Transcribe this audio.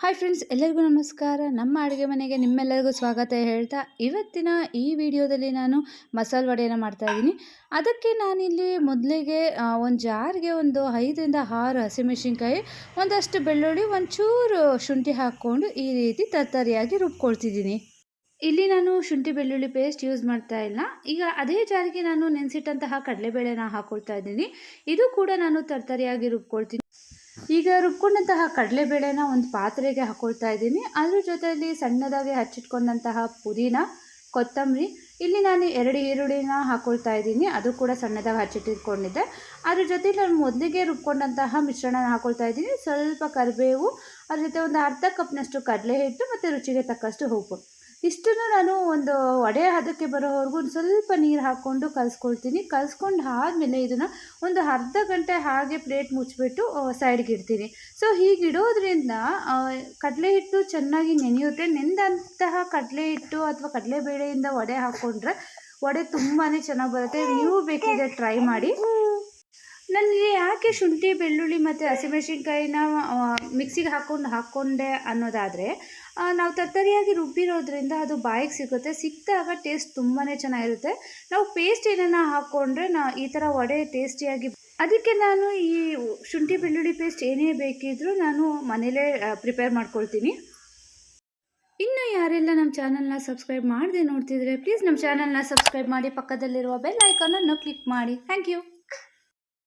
Hi friends ಎಲ್ಲರಿಗೂ ನಮಸ್ಕಾರ. ನಮ್ಮ ಅಡುಗೆ ಮನೆಗೆ ನಿಮ್ಮೆಲ್ಲರಿಗೂ ಸ್ವಾಗತ ಹೇಳ್ತಾ, ಇವತ್ತಿನ ಈ ವಿಡಿಯೋದಲ್ಲಿ ನಾನು ಮಸಾಲೆ ವಡೆಯನ್ನು ಮಾಡ್ತಾಯಿದ್ದೀನಿ ಅದಕ್ಕೆ ನಾನಿಲ್ಲಿ ಮೊದಲಿಗೆ ಒಂದು ಜಾರಿಗೆ ಒಂದು ಐದರಿಂದ ಆರು ಹಸಿಮೆಣಸಿನ್ಕಾಯಿ ಒಂದಷ್ಟು ಬೆಳ್ಳುಳ್ಳಿ, ಒಂಚೂರು ಶುಂಠಿ ಹಾಕ್ಕೊಂಡು ಈ ರೀತಿ ತರತರಿಯಾಗಿ ರುಬ್ಕೊಳ್ತಿದ್ದೀನಿ. ಇಲ್ಲಿ ನಾನು ಶುಂಠಿ, ಬೆಳ್ಳುಳ್ಳಿ ಪೇಸ್ಟ್ ಯೂಸ್ ಮಾಡ್ತಾ ಇಲ್ಲ. ಈಗ ಅದೇ ಜಾರಿಗೆ ನಾನು ನೆನೆಸಿಟ್ಟಂತಹ ಕಡಲೆಬೇಳೆನ ಹಾಕ್ಕೊಳ್ತಾ ಇದ್ದೀನಿ. ಇದು ಕೂಡ ನಾನು ತರತರಿಯಾಗಿ ರುಬ್ಕೊಳ್ತೀನಿ. ಈಗ ರುಬ್ಕೊಂಡಂತಹ ಕಡಲೆಬೇಳೆನ ಒಂದು ಪಾತ್ರೆಗೆ ಹಾಕೊಳ್ತಾ ಇದ್ದೀನಿ. ಅದ್ರ ಜೊತೆಯಲ್ಲಿ ಸಣ್ಣದಾಗಿ ಹಚ್ಚಿಟ್ಕೊಂಡಂತಹ ಪುದೀನ, ಕೊತ್ತಂಬರಿ, ಇಲ್ಲಿ ನಾನು ಎರಡು ಈರುಳ್ಳಿನ ಹಾಕೊಳ್ತಾ ಇದ್ದೀನಿ. ಅದು ಕೂಡ ಸಣ್ಣದಾಗಿ ಹಚ್ಚಿಟ್ಟಿಟ್ಕೊಂಡಿದ್ದೆ ಅದ್ರ ಜೊತೆ ನಾನು ಮೊದಲಿಗೆ ರುಬ್ಕೊಂಡಂತಹ ಮಿಶ್ರಣನ ಹಾಕೊಳ್ತಾ ಇದ್ದೀನಿ. ಸ್ವಲ್ಪ ಕರಿಬೇವು, ಅದ್ರ ಜೊತೆ ಒಂದು ಅರ್ಧ ಕಪ್ನಷ್ಟು ಕಡಲೆ ಹಿಟ್ಟು ಮತ್ತು ರುಚಿಗೆ ತಕ್ಕಷ್ಟು ಉಪ್ಪು. ಇಷ್ಟನ್ನು ನಾನು ಒಂದು ವಡೆ ಹದಕ್ಕೆ ಬರೋವರೆಗೂ ಒಂದು ಸ್ವಲ್ಪ ನೀರು ಹಾಕ್ಕೊಂಡು ಕಲಿಸ್ಕೊಳ್ತೀನಿ. ಕಲಿಸ್ಕೊಂಡು ಆದಮೇಲೆ ಇದನ್ನು ಒಂದು ಅರ್ಧ ಗಂಟೆ ಹಾಗೆ ಪ್ಲೇಟ್ ಮುಚ್ಚಿಬಿಟ್ಟು ಸೈಡ್ಗೆ ಇಡ್ತೀನಿ. ಸೊ ಹೀಗೆ ಇಡೋದ್ರಿಂದ ಕಡಲೆ ಹಿಟ್ಟು ಚೆನ್ನಾಗಿ ನೆನೆಯುತ್ತೆ. ನೆಂದಂತಹ ಕಡಲೆ ಹಿಟ್ಟು ಅಥವಾ ಕಡಲೆಬೇಳೆಯಿಂದ ವಡೆ ಹಾಕ್ಕೊಂಡ್ರೆ ವಡೆ ತುಂಬಾ ಚೆನ್ನಾಗಿ ಬರುತ್ತೆ. ನೀವು ಬೇಕಿದ್ರೆ ಟ್ರೈ ಮಾಡಿ. ನನಗೆ ಯಾಕೆ ಶುಂಠಿ, ಬೆಳ್ಳುಳ್ಳಿ ಮತ್ತು ಹಸಿಮೆಣಸಿನ್ಕಾಯಿನ ಮಿಕ್ಸಿಗೆ ಹಾಕ್ಕೊಂಡು ಹಾಕ್ಕೊಂಡೆ ಅನ್ನೋದಾದರೆ ನಾವು ತರ್ತರಿಯಾಗಿ ರುಬ್ಬಿರೋದ್ರಿಂದ ಅದು ಬಾಯಿಗೆ ಸಿಗುತ್ತೆ. ಸಿಕ್ಕಿದಾಗ ಟೇಸ್ಟ್ ತುಂಬಾ ಚೆನ್ನಾಗಿರುತ್ತೆ. ನಾವು ಪೇಸ್ಟ್ ಏನನ್ನ ಹಾಕ್ಕೊಂಡ್ರೆ ನಾ ಈ ಥರ ವಡೆ ಟೇಸ್ಟಿಯಾಗಿ ಅದಕ್ಕೆ ನಾನು ಈ ಶುಂಠಿ, ಬೆಳ್ಳುಳ್ಳಿ ಪೇಸ್ಟ್ ಏನೇ ಬೇಕಿದ್ರೂ ನಾನು ಮನೇಲೇ ಪ್ರಿಪೇರ್ ಮಾಡ್ಕೊಳ್ತೀನಿ. ಇನ್ನು ಯಾರೆಲ್ಲ ನಮ್ಮ ಚಾನಲ್ನ ಸಬ್ಸ್ಕ್ರೈಬ್ ಮಾಡದೆ ನೋಡ್ತಿದ್ರೆ ಪ್ಲೀಸ್ ನಮ್ಮ ಚಾನಲ್ನ ಸಬ್ಸ್ಕ್ರೈಬ್ ಮಾಡಿ, ಪಕ್ಕದಲ್ಲಿರುವ ಬೆಲ್ ಐಕಾನನ್ನು ಕ್ಲಿಕ್ ಮಾಡಿ. Thank you